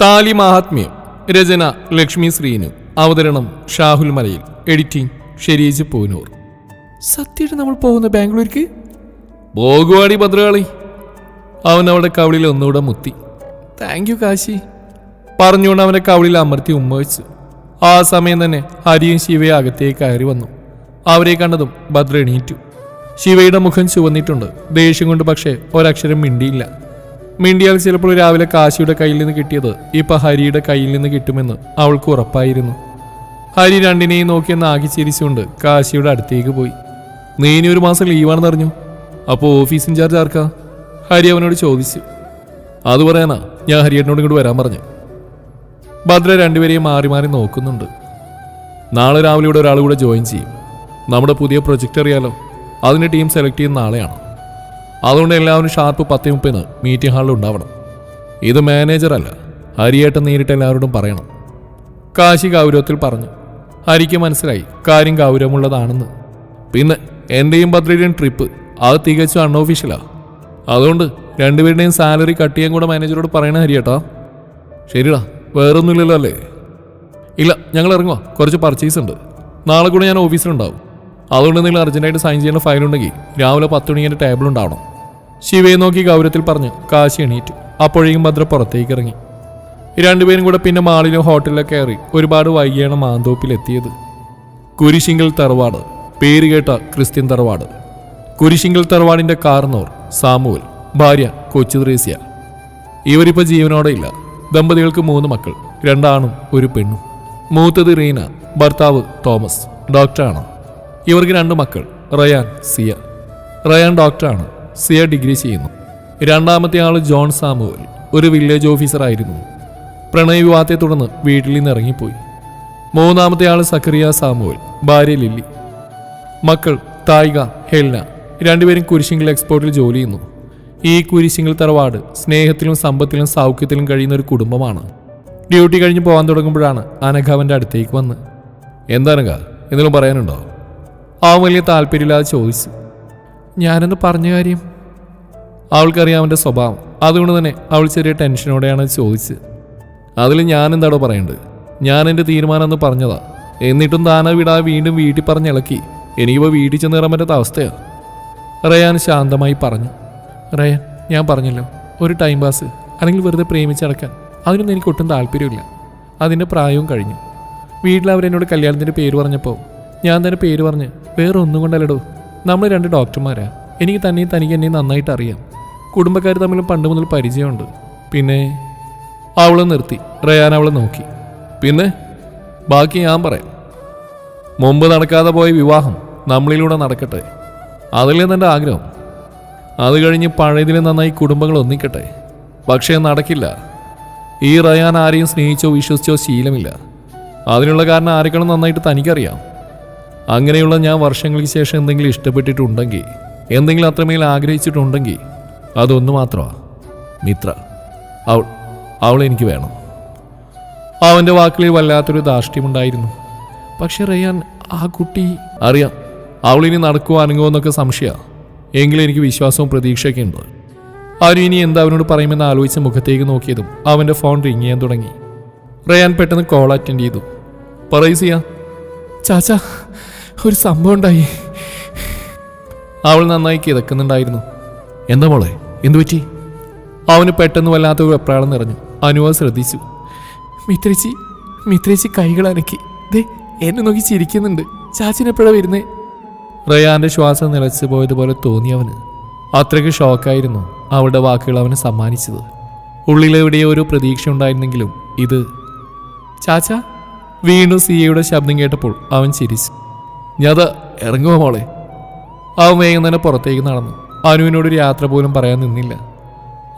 താലി മാഹാത്മ്യം രചന ലക്ഷ്മി ശ്രീനു അവതരണം ഷാഹുൽ മലയിൽ എഡിറ്റിംഗ് ഷെരീജ് പൂനൂർ. സത്യമായിട്ട് നമ്മൾ പോകുന്ന ബാംഗ്ലൂർക്ക് പോകുവാടി ഭദ്രകാളി. അവൻ അവളുടെ കവിളിൽ ഒന്നുകൂടെ മുത്തി. Thank you Kashi. പറഞ്ഞുകൊണ്ട് അവന്റെ കവിളിൽ അമർത്തി ഉമ്മ വെച്ചു. ആ സമയം തന്നെ ഹരിയും ശിവയെ അകത്തേക്ക് കയറി വന്നു. അവരെ കണ്ടതും ഭദ്ര എണീറ്റു. ശിവയുടെ മുഖം ചുവന്നിട്ടുണ്ട്. ദേഷ്യം കൊണ്ട് പക്ഷേ ഒരക്ഷരം മിണ്ടിയില്ല. മിണ്ടിയാൽ ചിലപ്പോൾ രാവിലെ കാശിയുടെ കയ്യിൽ നിന്ന് കിട്ടിയത് ഇപ്പൊ ഹരിയുടെ കയ്യിൽ നിന്ന് കിട്ടുമെന്ന് അവൾക്ക് ഉറപ്പായിരുന്നു. ഹരി രണ്ടിനെയും നോക്കി ആകി ചിരിച്ചുകൊണ്ട് കാശിയുടെ അടുത്തേക്ക് പോയി. നീ ഇനി ഒരു മാസം ലീവാണെന്ന് അറിഞ്ഞു? അപ്പോൾ ഓഫീസ് ഇൻചാർജ് ആർക്കാ? ഹരി അവനോട് ചോദിച്ചു. അത് പറയാനാ. ഞാൻ ഹരിയേട്ടനോട് ഇങ്ങോട്ട് വരാൻ പറഞ്ഞു. ഭദ്ര രണ്ടുപേരെയും മാറി മാറി നോക്കുന്നുണ്ട്. നാളെ രാവിലെ ഇവിടെ ഒരാൾ കൂടെ ജോയിൻ ചെയ്യും. നമ്മുടെ പുതിയ പ്രൊജക്റ്റ് അറിയാലോ. അതിന് ടീം സെലക്ട് ചെയ്യുന്ന നാളെയാണ് അതുകൊണ്ട് എല്ലാവരും ഷാർപ്പ് പത്തേ മുപ്പതിന് മീറ്റിംഗ് ഹാളിൽ ഉണ്ടാവണം. ഇത് മാനേജറല്ല ഹരിയേട്ടൻ നേരിട്ട് എല്ലാവരോടും പറയണം. കാശി ഗൗരവത്തിൽ പറഞ്ഞു. ഹരിക്ക് മനസ്സിലായി കാര്യം ഗൗരവമുള്ളതാണെന്ന്. പിന്നെ എന്റെയും ഭദ്രയുടെയും ട്രിപ്പ് അത് തികച്ചും അൺഒഫീഷ്യലാണ് അതുകൊണ്ട് രണ്ടുപേരുടെയും സാലറി കട്ട് ചെയ്യാൻ കൂടെ മാനേജറോട് പറയണ ഹരിയേട്ടാ. ശരിടാ വേറൊന്നുമില്ലല്ലോ അല്ലേ? ഇല്ല ഞങ്ങൾ ഇറങ്ങുക കുറച്ച് പർച്ചേസ് ഉണ്ട്. നാളെ കൂടെ ഞാൻ ഓഫീസിലുണ്ടാവും അതുകൊണ്ട് നിങ്ങൾ അർജന്റായിട്ട് സൈൻ ചെയ്യേണ്ട ഫയൽ ഉണ്ടെങ്കിൽ രാവിലെ പത്ത് മണിക്ക് എന്റെ ടേബിൾ ഉണ്ടാവണം. ശിവയെ നോക്കി ഗൗരവത്തിൽ പറഞ്ഞ് കാശി എണീറ്റു അപ്പോഴേക്കും ഭദ്ര പുറത്തേക്ക് ഇറങ്ങി. രണ്ടുപേരും കൂടെ പിന്നെ മാളിലും ഹോട്ടലിലൊക്കെ കയറി ഒരുപാട് വൈകിയാണ് മാന്തോപ്പിലെത്തിയത് കുരിശിങ്കൽ തറവാട് പേര് കേട്ട ക്രിസ്ത്യൻ തറവാട്. കുരിശിങ്കൽ തറവാടിന്റെ കാർന്നോർ സാമുവൽ ഭാര്യ കൊച്ചു ത്രേസ്യ. ഇവരിപ്പോൾ ജീവനോടെ ഇല്ല. ദമ്പതികൾക്ക് മൂന്ന് മക്കൾ രണ്ടാണും ഒരു പെണ്ണും. മൂത്തത് റീന ഭർത്താവ് തോമസ് ഡോക്ടറാണ് ഇവർക്ക് രണ്ട് മക്കൾ റയാൻ സിയ. റയാൻ ഡോക്ടറാണ്. സിയ ഡിഗ്രി ചെയ്യുന്നു. രണ്ടാമത്തെ ആൾ ജോൺ സാമുവൽ ഒരു വില്ലേജ് ഓഫീസറായിരുന്നു പ്രണയ വിവാഹത്തെ തുടർന്ന് വീട്ടിൽ നിന്ന് ഇറങ്ങിപ്പോയി. മൂന്നാമത്തെ ആൾ സക്കറിയ സാമുവൽ ഭാര്യ ലില്ലി. മക്കൾ തായിക ഹെൽന രണ്ടുപേരും കുരിശിങ്കൽ എക്സ്പോർട്ടിൽ ജോലി ചെയ്യുന്നു. ഈ കുരിശിങ്കൽ തറവാട് സ്നേഹത്തിലും സമ്പത്തിലും സൗഖ്യത്തിലും കഴിയുന്ന ഒരു കുടുംബമാണ്. ഡ്യൂട്ടി കഴിഞ്ഞ് പോകാൻ തുടങ്ങുമ്പോഴാണ് അനഘ അവന്റെ അടുത്തേക്ക് വന്ന്. എന്താ അനഘ? എന്തെങ്കിലും പറയാനുണ്ടോ? അവൻ വലിയ താല്പര്യമില്ലാതെ ചോദിച്ചു. ഞാനെന്ന് പറഞ്ഞ കാര്യം? അവൾക്കറിയാം അവന്റെ സ്വഭാവം. അതുകൊണ്ട് തന്നെ അവൾ ചെറിയ ടെൻഷനോടെയാണ് ചോദിച്ചത്. അതിൽ ഞാൻ എന്താടോ പറയേണ്ടത്? ഞാൻ എന്റെ തീരുമാനം എന്ന് പറഞ്ഞതാ. എന്നിട്ടും താന വിടാതെ വീണ്ടും വീട്ടിൽ പറഞ്ഞ് ഇളക്കി. എനിക്കിപ്പോൾ വീട്ടിൽ ചെന്ന് കയറാൻ പറ്റാത്ത അവസ്ഥയാണ് റയാൻ ശാന്തമായി പറഞ്ഞു. റയാൻ ഞാൻ പറഞ്ഞല്ലോ. ഒരു ടൈം പാസ് അല്ലെങ്കിൽ വെറുതെ പ്രേമിച്ചടക്കാൻ അതിനൊന്നും എനിക്ക് ഒട്ടും താല്പര്യമില്ല. അതിന്റെ പ്രായവും കഴിഞ്ഞു. വീട്ടിൽ അവരെന്നോട് കല്യാണത്തിന്റെ പേര് പറഞ്ഞപ്പോൾ ഞാൻ തന്നെ പേര് പറഞ്ഞ് വേറെ ഒന്നും കൊണ്ടല്ലടോ. നമ്മൾ രണ്ട് ഡോക്ടർമാരാ. എനിക്ക് തന്നെയും തനിക്ക് എന്നെയും നന്നായിട്ട് അറിയാം. കുടുംബക്കാർ തമ്മിലും പണ്ട് മുതൽ പരിചയമുണ്ട്. പിന്നെ അവളെ നിർത്തി. റയാൻ അവളെ നോക്കി. പിന്നെ ബാക്കി ഞാൻ പറയാം. മുമ്പ് നടക്കാതെ പോയ വിവാഹം നമ്മളിലൂടെ നടക്കട്ടെ. അതല്ലേ എന്റെ ആഗ്രഹം. അത് കഴിഞ്ഞ് പഴയതിൽ നന്നായി കുടുംബങ്ങൾ ഒന്നിക്കട്ടെ. പക്ഷേ നടക്കില്ല. ഈ റയാൻ ആരെയും സ്നേഹിച്ചോ വിശ്വസിച്ചോ ശീലമില്ല. അതിനുള്ള കാരണം ആരെക്കാളും നന്നായിട്ട് തനിക്കറിയാം. അങ്ങനെയുള്ള ഞാൻ വർഷങ്ങൾക്ക് ശേഷം എന്തെങ്കിലും ഇഷ്ടപ്പെട്ടിട്ടുണ്ടെങ്കിൽ എന്തെങ്കിലും അത്രമേൽ ആഗ്രഹിച്ചിട്ടുണ്ടെങ്കിൽ അതൊന്നു മാത്രമാ. മിത്ര അവൾ അവൾ എനിക്ക് വേണം. അവന്റെ വാക്കുകളിൽ വല്ലാത്തൊരു ധാർഷ്ട്യമുണ്ടായിരുന്നു. പക്ഷെ റയാൻ ആ കുട്ടി അറിയാം അവളിനി നടക്കുമോ അനങ്ങുമോ എന്നൊക്കെ സംശയമാണ് എങ്കിലും എനിക്ക് വിശ്വാസവും പ്രതീക്ഷയൊക്കെ ഉണ്ട്. ആരും ഇനി എന്താ അവനോട് പറയുമെന്ന് ആലോചിച്ച് മുഖത്തേക്ക് നോക്കിയതും അവന്റെ ഫോൺ റിങ് ചെയ്യാൻ തുടങ്ങി. റയാൻ പെട്ടെന്ന് കോൾ അറ്റൻഡ് ചെയ്തു. പറയസിയ ചാച്ചാ ഒരു സംഭവം ഉണ്ടായി. അവൾ നന്നായി കിതക്കുന്നുണ്ടായിരുന്നു. എന്താ മോളെ? എന്തു പറ്റി? അവന് പെട്ടെന്ന് വല്ലാത്ത ഒരു വെപ്രാളം നിറഞ്ഞു. അനുവ ശ്രദ്ധിച്ചു. മിത്രേച്ചി മിത്രേച്ചി കൈകൾ അനക്കി. ദേ എന്നെ നോക്കി ചിരിക്കുന്നുണ്ട്. ചാച്ചിനെപ്പോഴാണ് വരുന്നേ? റയാന്റെ ശ്വാസം നിലച്ചു പോയതുപോലെ തോന്നി അവന്. അത്രയ്ക്ക് ഷോക്കായിരുന്നു അവളുടെ വാക്കുകൾ അവന് സമ്മാനിച്ചത്. ഉള്ളിലെവിടെയോ ഒരു പ്രതീക്ഷ ഉണ്ടായിരുന്നെങ്കിലും ഇത്. ചാച്ച വീണ്ടും സിയയുടെ ശബ്ദം കേട്ടപ്പോൾ അവൻ ചിരിച്ചു. ഞാത ഇറങ്ങുമോ മോളെ. അവൻ വേഗം തന്നെ പുറത്തേക്ക് നടന്നു. അനുവിനോട് ഒരു യാത്ര പോലും പറയാൻ നിന്നില്ല.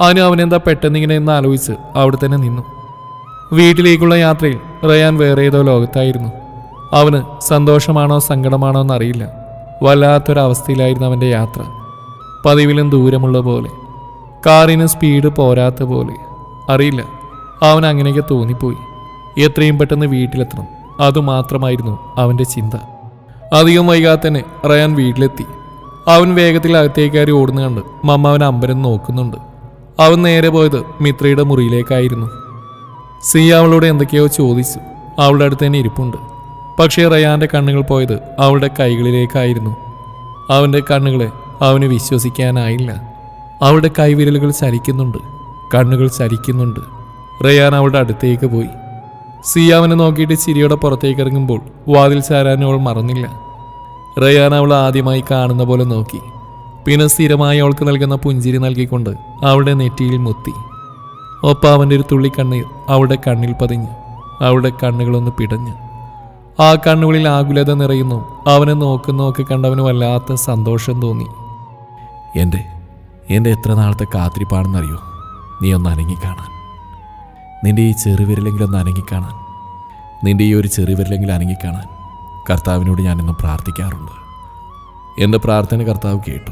അനു അവനെന്താ പെട്ടെന്നിങ്ങനെ എന്ന് ആലോചിച്ച് അവിടെ തന്നെ നിന്നു. വീട്ടിലേക്കുള്ള യാത്രയിൽ റയാൻ വേറെ ഏതോ ലോകത്തായിരുന്നു. അവന് സന്തോഷമാണോ സങ്കടമാണോ എന്നറിയില്ല. വല്ലാത്തൊരവസ്ഥയിലായിരുന്നു അവന്റെ യാത്ര. പതിവിലും ദൂരമുള്ള പോലെ. കാറിന് സ്പീഡ് പോരാത്ത പോലെ. അറിയില്ല. അവൻ അങ്ങനെയൊക്കെ തോന്നിപ്പോയി. എത്രയും പെട്ടെന്ന് വീട്ടിലെത്തണം. അതുമാത്രമായിരുന്നു അവന്റെ ചിന്ത. അധികം വൈകാതെ തന്നെ റയാൻ വീട്ടിലെത്തി. അവൻ വേഗത്തിൽ അകത്തേക്ക് കയറി ഓടുന്നു കണ്ട് മമ്മ അവൻ അമ്പരം നോക്കുന്നുണ്ട്. അവൻ നേരെ പോയത് മിത്രയുടെ മുറിയിലേക്കായിരുന്നു. സി അവളോട് എന്തൊക്കെയോ ചോദിച്ചു. അവളുടെ അടുത്ത് തന്നെ ഇരിപ്പുണ്ട്. പക്ഷേ റയാന്റെ കണ്ണുകൾ പോയത് അവളുടെ കൈകളിലേക്കായിരുന്നു. അവന്റെ കണ്ണുകളെ അവന് വിശ്വസിക്കാനായില്ല. അവളുടെ കൈവിരലുകൾ ചലിക്കുന്നുണ്ട്. കണ്ണുകൾ ചലിക്കുന്നുണ്ട്. റയാൻ അവളുടെ അടുത്തേക്ക് പോയി. സി അവനെ നോക്കിയിട്ട് ചിരിയോടെ പുറത്തേക്ക് ഇറങ്ങുമ്പോൾ വാതിൽ ചാരാൻ അവൾ മറന്നില്ല. റയാൻ അവൾ ആദ്യമായി കാണുന്ന പോലെ നോക്കി. പിന്നെ സ്ഥിരമായി അവൾക്ക് നൽകുന്ന പുഞ്ചിരി നൽകിക്കൊണ്ട് അവളുടെ നെറ്റിയിൽ മുത്തി. ഒപ്പം അവന്റെ ഒരു തുള്ളി കണ്ണീർ അവളുടെ കണ്ണിൽ പതിഞ്ഞ് അവളുടെ കണ്ണുകളൊന്ന് പിടഞ്ഞ്. ആ കണ്ണുകളിൽ ആകുലത നിറയുന്നു. അവനെ നോക്കുന്നൊക്കെ കണ്ടവന് വല്ലാത്ത സന്തോഷം തോന്നി. എന്റെ എന്റെ എത്ര നാളത്തെ കാത്തിരിപ്പാണെന്നറിയോ? നീ ഒന്ന് അനങ്ങിക്കാണാൻ. നിന്റെ ഈ ചെറുവിരലെങ്കിലും ഒന്ന് അനങ്ങിക്കാണാൻ. നിന്റെ ഈ ഒരു ചെറുവിരലെങ്കിലും അനങ്ങിക്കാണാൻ കർത്താവിനോട് ഞാനിന്ന് പ്രാർത്ഥിക്കാറുണ്ട്. എന്റെ പ്രാർത്ഥന കർത്താവ് കേട്ടു.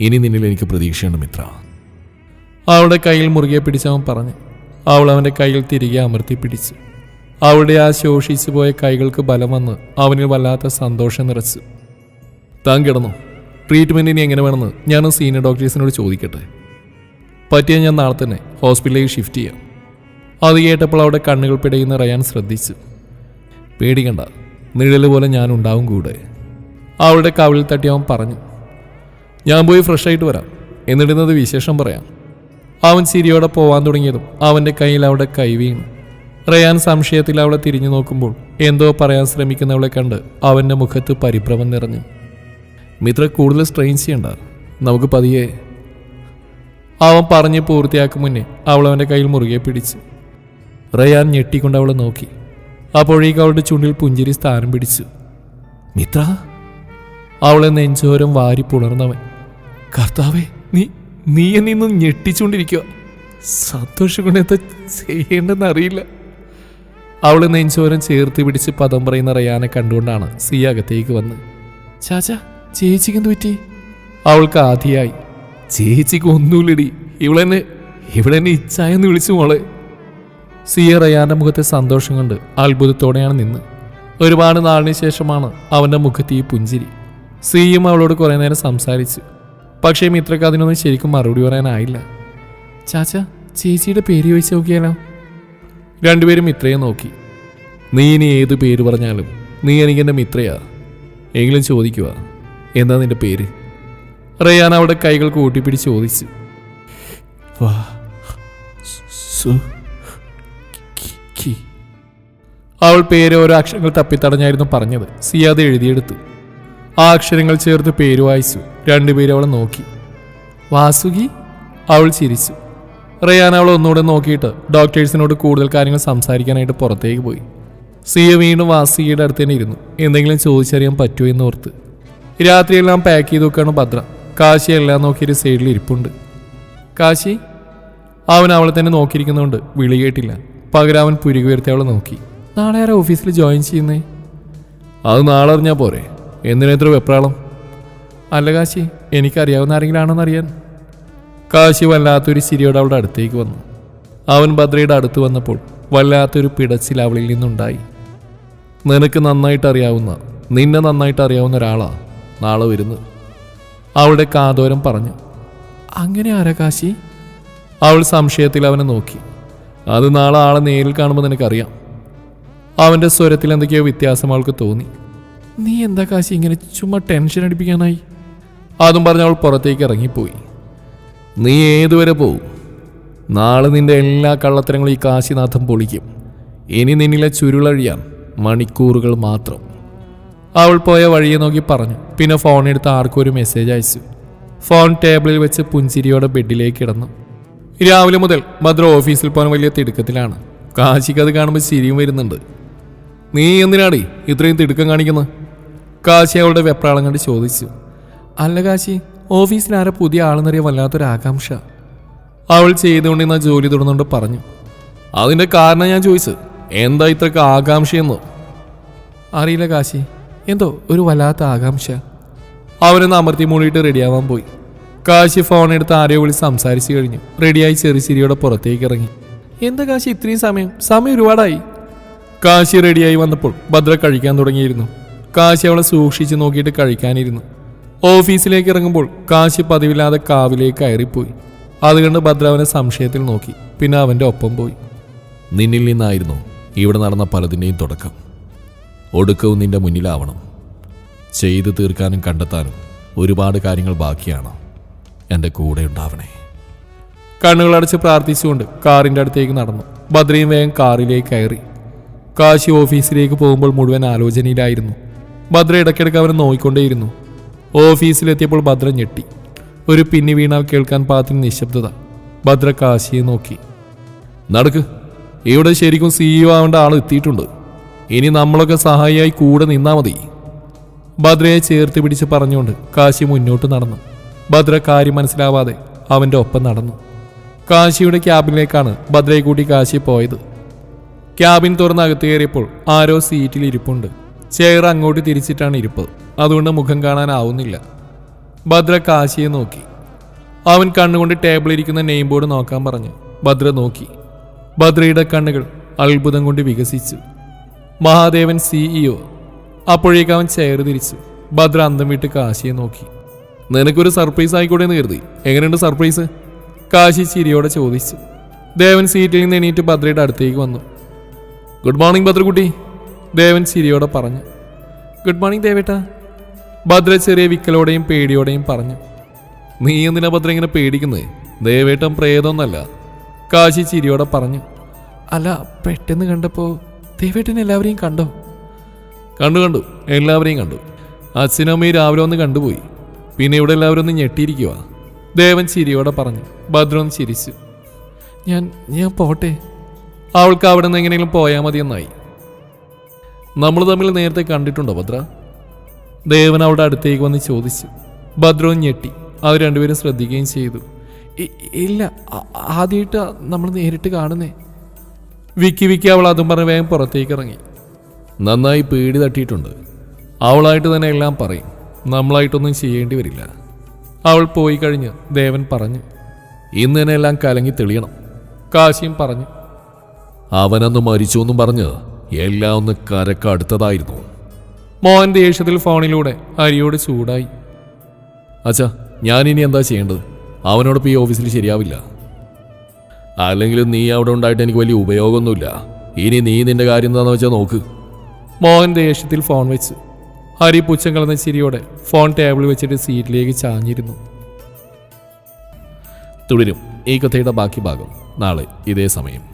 ഇനി നിന്നിൽ എനിക്ക് പ്രതീക്ഷയുണ്ട് മിത്ര. അവളുടെ കയ്യിൽ മുറുകെ പിടിച്ചവൻ പറഞ്ഞു അവൾ അവന്റെ കയ്യിൽ തിരികെ അമർത്തി പിടിച്ചു. അവളുടെ ആ ശോഷിച്ചു പോയ കൈകൾക്ക് ബലം വന്ന് അവനിൽ വല്ലാത്ത സന്തോഷം നിറച്ചു. താൻ കിടന്നു? ട്രീറ്റ്മെന്റിന് എങ്ങനെ വേണമെന്ന് ഞാനും സീനിയർ ഡോക്ടേഴ്സിനോട് ചോദിക്കട്ടെ. പറ്റിയാൽ ഞാൻ നാളെ തന്നെ ഹോസ്പിറ്റലിലേക്ക് ഷിഫ്റ്റ് ചെയ്യാം. അത് കേട്ടപ്പോൾ അവിടെ കണ്ണുകൾ പിടയുന്ന റയാൻ ശ്രദ്ധിച്ചു. പേടിക്കണ്ട നിഴൽ പോലെ ഞാൻ ഉണ്ടാവും കൂടെ. അവളുടെ കവിളിൽ തട്ടി അവൻ പറഞ്ഞു ഞാൻ പോയി ഫ്രഷ് ആയിട്ട് വരാം. എന്നിടുന്നത് വിശേഷം പറയാം. അവൻ ചിരിയോടെ പോവാൻ തുടങ്ങിയതും അവന്റെ കയ്യിൽ അവിടെ കൈ വീണു. റയാൻ സംശയത്തിൽ അവളെ തിരിഞ്ഞു നോക്കുമ്പോൾ എന്തോ പറയാൻ ശ്രമിക്കുന്നവളെ കണ്ട് അവന്റെ മുഖത്ത് പരിഭ്രമം നിറഞ്ഞു. മിത്ര കൂടുതൽ സ്ട്രെയിൻ ചെയ്യണ്ട. നമുക്ക് പതിയെ. അവൻ പറഞ്ഞ് പൂർത്തിയാക്കും മുന്നേ അവളവന്റെ കയ്യിൽ മുറുകെ പിടിച്ചു. റയാൻ ഞെട്ടിക്കൊണ്ട് അവളെ നോക്കി. അപ്പോഴേക്ക് അവളുടെ ചുണ്ടിൽ പുഞ്ചിരി സ്ഥാനം പിടിച്ചു. മിത്ര അവളെ നെഞ്ചോരം വാരി പുണർന്നവൻ. കർത്താവേ നീ നീ എന്നിന്ന് ഞെട്ടിച്ചുകൊണ്ടിരിക്കുക സന്തോഷം കൊണ്ട് എന്താ ചെയ്യേണ്ടെന്ന് അറിയില്ല അവളെ നെഞ്ചോരം ചേർത്ത് പിടിച്ച് പദം പറയുന്ന റയാനെ കണ്ടുകൊണ്ടാണ് സി അകത്തേക്ക് വന്ന്. ചാച്ചാ ചേച്ചിക്ക് എന്ത് പറ്റി? അവൾക്ക് ആധിയായി. ചേച്ചിക്ക് ഒന്നുമില്ലടി. ഇവളെന്നെ ഇവളെന്നെ ഇച്ചായെന്ന് വിളിച്ചു മോളെ. സിയ റയാന്റെ മുഖത്തെ സന്തോഷം കൊണ്ട് അത്ഭുതത്തോടെയാണ് നിന്ന്. ഒരുപാട് നാളിന് ശേഷമാണ് അവന്റെ മുഖത്ത് ഈ പുഞ്ചിരി. സിയും അവളോട് കുറേ നേരം സംസാരിച്ചു. പക്ഷേ മിത്രക്ക് അതിനൊന്നും ശരിക്കും മറുപടി പറയാനായില്ല. ചാച്ച ചേച്ചിയുടെ പേര് ചോദിച്ചു നോക്കിയാലോ രണ്ടുപേരും മിത്രയെ നോക്കി. നീ ഇനി ഏത് പേര് പറഞ്ഞാലും നീ എനിക്കെന്റെ മിത്രയാ. എങ്കിലും ചോദിക്കുക എന്താ നിന്റെ പേര്? റയാൻ അവിടെ കൈകൾ കൂട്ടിപ്പിടിച്ച് ചോദിച്ചു. വാ അവൾ പേര് ഓരോ അക്ഷരങ്ങൾ തപ്പിത്തടഞ്ഞായിരുന്നു പറഞ്ഞത്. സിയാദ് എഴുതിയെടുത്തു. ആ അക്ഷരങ്ങൾ ചേർത്ത് പേര് വായിച്ചു. രണ്ടുപേരും അവളെ നോക്കി. വാസുകി? അവൾ ചിരിച്ചു. റയാൻ അവൾ ഒന്നുകൂടെ നോക്കിയിട്ട് ഡോക്ടേഴ്സിനോട് കൂടുതൽ കാര്യങ്ങൾ സംസാരിക്കാനായിട്ട് പുറത്തേക്ക് പോയി. സിയ വീണ്ടും വാസുകിയുടെ അടുത്ത് തന്നെ ഇരുന്നു. എന്തെങ്കിലും ചോദിച്ചറിയാൻ പറ്റുമോ എന്ന് ഓർത്ത് രാത്രിയെല്ലാം പാക്ക് ചെയ്ത് വെക്കാണ് ഭദ്ര. കാശി എല്ലാം നോക്കിയൊരു സൈഡിൽ ഇരിപ്പുണ്ട്. കാശി? അവൻ അവളെ തന്നെ നോക്കിയിരിക്കുന്നതുകൊണ്ട് വിളി കേട്ടില്ല. പകരം അവൻ പുരുകി ഉയർത്തി അവളെ നോക്കി. നാളെ ആരാ ഓഫീസിൽ ജോയിൻ ചെയ്യുന്നേ? അത് നാളെ അറിഞ്ഞാൽ പോരെ. എന്തിനാ ഇത്ര വെപ്രാളം? അല്ല കാശി എനിക്കറിയാവുന്ന ആരെങ്കിലും ആണെന്ന് അറിയാൻ. കാശി വല്ലാത്തൊരു ചിരിയോടെ അവളുടെ അടുത്തേക്ക് വന്നു. അവൻ ഭദ്രയുടെ അടുത്ത് വന്നപ്പോൾ വല്ലാത്തൊരു പിടച്ചിൽ അവളിൽ നിന്നുണ്ടായി. നിനക്ക് നന്നായിട്ട് അറിയാവുന്ന നിന്നെ നന്നായിട്ട് അറിയാവുന്ന ഒരാളാ നാളെ വരുന്നത്. അവളുടെ കാതോരം പറഞ്ഞു അങ്ങനെ ആരാ കാശി? അവൾ സംശയത്തിൽ അവനെ നോക്കി. അത് നാളെ ആളെ നേരിൽ കാണുമ്പോൾ നിനക്കറിയാം. അവന്റെ സ്വരത്തിൽ എന്തൊക്കെയോ വ്യത്യാസം അവൾക്ക് തോന്നി. നീ എന്താ കാശി ഇങ്ങനെ ചുമ്മാ ടെൻഷൻ അടിപ്പിക്കാനായി? അതും പറഞ്ഞ് അവൾ പുറത്തേക്ക് ഇറങ്ങിപ്പോയി. നീ ഏതുവരെ പോവും? നാളെ നിന്റെ എല്ലാ കള്ളത്തരങ്ങളും ഈ കാശിനാഥം പൊളിക്കും. ഇനി നിന്നിലെ ചുരുളഴിയാൻ മണിക്കൂറുകൾ മാത്രം. അവൾ പോയ വഴിയെ നോക്കി പറഞ്ഞു. പിന്നെ ഫോൺ എടുത്ത് ആർക്കും ഒരു മെസ്സേജ് അയച്ചു. ഫോൺ ടേബിളിൽ വെച്ച് പുഞ്ചിരിയോടെ ബെഡിലേക്ക് കിടന്നു. രാവിലെ മുതൽ ഭദ്ര ഓഫീസിൽ പോകാൻ വലിയ തിടുക്കത്തിലാണ്. കാശിക്ക് അത് കാണുമ്പോൾ ചിരിയും വരുന്നുണ്ട്. നീ എന്തിനാടി ഇത്രയും തിടുക്കം കാണിക്കുന്നത്? കാശി അവളുടെ വെപ്രാളം കണ്ട് ചോദിച്ചു. അല്ല കാശി ഓഫീസിലാരെ പുതിയ ആളെന്നറിയ വല്ലാത്തൊരു ആകാംക്ഷ. അവൾ ചെയ്തുകൊണ്ടിരുന്ന ജോലി തുടർന്നുകൊണ്ട് പറഞ്ഞു. അതിന്റെ കാരണം ഞാൻ ചോദിച്ചത് എന്താ ഇത്രക്ക് ആകാംക്ഷയെന്ന്? അറിയില്ല കാശി എന്തോ ഒരു വല്ലാത്ത ആകാംക്ഷ. അവനൊന്ന് അമർത്തി മൂടിയിട്ട് റെഡിയാവാൻ പോയി. കാശി ഫോൺ എടുത്ത് ആരെയോ വിളിച്ച് സംസാരിച്ചു കഴിഞ്ഞു. റെഡിയായി ചെറിയ ചിരിയോടെ പുറത്തേക്ക് ഇറങ്ങി. എന്താ കാശി ഇത്രയും സമയം? സമയം ഒരുപാടായി. കാശി റെഡിയായി വന്നപ്പോൾ ഭദ്ര കഴിക്കാൻ തുടങ്ങിയിരുന്നു. കാശി അവളെ സൂക്ഷിച്ച് നോക്കിയിട്ട് കഴിക്കാനിരുന്നു. ഓഫീസിലേക്ക് ഇറങ്ങുമ്പോൾ കാശി പതിവില്ലാതെ കാവിലേക്ക് കയറിപ്പോയി. അത് കണ്ട് ഭദ്ര അവനെ സംശയത്തിൽ നോക്കി. പിന്നെ അവന്റെ ഒപ്പം പോയി. നിന്നിൽ നിന്നായിരുന്നു ഇവിടെ നടന്ന പലതിന്റെയും തുടക്കം. ഒടുക്കവും നിന്റെ മുന്നിലാവണം. ചെയ്തു തീർക്കാനും കണ്ടെത്താനും ഒരുപാട് കാര്യങ്ങൾ ബാക്കിയാണ് എന്റെ കൂടെ ഉണ്ടാവണേ. കണ്ണുകളടച്ച് പ്രാർത്ഥിച്ചുകൊണ്ട് കാറിന്റെ അടുത്തേക്ക് നടന്നു. ഭദ്രയും വേഗം കാറിലേക്ക് കയറി. കാശി ഓഫീസിലേക്ക് പോകുമ്പോൾ മുഴുവൻ ആലോചനയിലായിരുന്നു. ഭദ്ര ഇടയ്ക്കിടയ്ക്ക് അവനെ നോയിക്കൊണ്ടേയിരുന്നു. ഓഫീസിലെത്തിയപ്പോൾ ഭദ്ര ഞെട്ടി. ഒരു പിന്നി വീണാൽ കേൾക്കാൻ പാത്തിന് നിശബ്ദത. ഭദ്ര കാശിയെ നോക്കി. നടക്ക്. ഇവിടെ ശരിക്കും സിഇഒ ആവേണ്ട ആൾ എത്തിയിട്ടുണ്ട്. ഇനി നമ്മളൊക്കെ സഹായിയായി കൂടെ നിന്നാ മതി. ഭദ്രയെ ചേർത്ത് പിടിച്ച് പറഞ്ഞുകൊണ്ട് കാശി മുന്നോട്ട് നടന്നു. ഭദ്ര കാര്യം മനസ്സിലാവാതെ അവന്റെ ഒപ്പം നടന്നു. കാശിയുടെ ക്യാബിനിലേക്കാണ് ഭദ്രയെ കൂട്ടി കാശി പോയത്. ക്യാബിൻ തുറന്ന് അകത്ത് കയറിയപ്പോൾ ആരോ സീറ്റിൽ ഇരിപ്പുണ്ട്. ചെയർ അങ്ങോട്ട് തിരിച്ചിട്ടാണ് ഇരിപ്പ്. അതുകൊണ്ട് മുഖം കാണാനാവുന്നില്ല. ഭദ്ര കാശിയെ നോക്കി. അവൻ കണ്ണുകൊണ്ട് ടേബിളിൽ ഇരിക്കുന്ന നെയിം ബോർഡ് നോക്കാൻ പറഞ്ഞു. ഭദ്ര നോക്കി. ഭദ്രയുടെ കണ്ണുകൾ അത്ഭുതം കൊണ്ട് വികസിച്ചു. മഹാദേവൻ സിഇഒ അപ്പോഴേക്ക് അവൻ ചെയർ തിരിച്ചു. ഭദ്ര അന്തം വിട്ട് കാശിയെ നോക്കി. നിനക്കൊരു സർപ്രൈസ് ആയിക്കോട്ടെ എന്ന് കരുതി. എങ്ങനെയുണ്ട് സർപ്രൈസ്? കാശി ചിരിയോടെ ചോദിച്ചു. ദേവൻ സീറ്റിൽ നിന്ന് എണീറ്റ് ഭദ്രയുടെ അടുത്തേക്ക് വന്നു. Good morning ഭദ്രകുട്ടി. ദേവൻ ചിരിയോടെ പറഞ്ഞു. Good morning ദേവേട്ട. ഭദ്ര ചെറിയ വിക്കലോടെയും പേടിയോടെയും പറഞ്ഞു. നീ എന്തിനാ ഭദ്ര ഇങ്ങനെ പേടിക്കുന്നത് ദേവേട്ടൻ പ്രേതമൊന്നല്ല. കാശി ചിരിയോടെ പറഞ്ഞു. അല്ല പെട്ടെന്ന് കണ്ടപ്പോൾ ദേവേട്ടൻ എല്ലാവരെയും കണ്ടോ? കണ്ടു കണ്ടു. എല്ലാവരെയും കണ്ടു. അച്ഛനും അമ്മയും രാവിലെ ഒന്ന് കണ്ടുപോയി. പിന്നെ ഇവിടെ എല്ലാവരും ഒന്ന് ഞെട്ടിയിരിക്കുക ദേവൻ ചിരിയോടെ പറഞ്ഞു. ഭദ്ര ചിരിച്ചു. ഞാൻ ഞാൻ പോട്ടെ. അവൾക്ക് അവിടെ നിന്ന് എങ്ങനെയെങ്കിലും പോയാൽ മതിയെന്നായി. നമ്മൾ തമ്മിൽ നേരത്തെ കണ്ടിട്ടുണ്ടോ ഭദ്ര? ദേവൻ അവിടെ അടുത്തേക്ക് വന്ന് ചോദിച്ചു. ഭദ്രവും ഞെട്ടി. അവർ രണ്ടുപേരും ശ്രദ്ധിക്കുകയും ചെയ്തു. ഇല്ല ആദ്യമായിട്ട് നമ്മൾ നേരിട്ട് കാണുന്നേ. വിക്കി വിക്കി അവൾ അതും പറഞ്ഞ് വേഗം പുറത്തേക്ക് ഇറങ്ങി. നന്നായി പേടി തട്ടിയിട്ടുണ്ട്. അവളായിട്ട് തന്നെ എല്ലാം പറയും. നമ്മളായിട്ടൊന്നും ചെയ്യേണ്ടി വരില്ല. അവൾ പോയി കഴിഞ്ഞ് ദേവൻ പറഞ്ഞു ഇന്ന് തന്നെ എല്ലാം കലങ്ങി തെളിയണം. കാശിയും പറഞ്ഞു അവനന്ന് മരിച്ചു എന്നും പറഞ്ഞ് എല്ലാം ഒന്ന് കരക്കടുത്തതായിരുന്നു. മോഹൻ ദേഷ്യത്തിൽ ഫോണിലൂടെ ഹരിയോട് ചൂടായി. അച്ഛാ ഞാനിനി എന്താ ചെയ്യേണ്ടത്? അവനോടൊപ്പം ഈ ഓഫീസിൽ ശരിയാവില്ല. അല്ലെങ്കിൽ നീ അവിടെ ഉണ്ടായിട്ട് എനിക്ക് വലിയ ഉപയോഗമൊന്നുമില്ല. ഇനി നീ നിന്റെ കാര്യം എന്താണെന്ന് വെച്ചാൽ നോക്ക്. മോഹൻ ദേഷ്യത്തിൽ ഫോൺ വെച്ച്. ഹരി പുച്ഛം കളന്ന ചിരിയോടെ ഫോൺ ടേബിൾ വെച്ചിട്ട് സീറ്റിലേക്ക് ചാഞ്ഞിരുന്നു. തുടരും. ഈ കഥയുടെ ബാക്കി ഭാഗം നാളെ ഇതേ സമയം.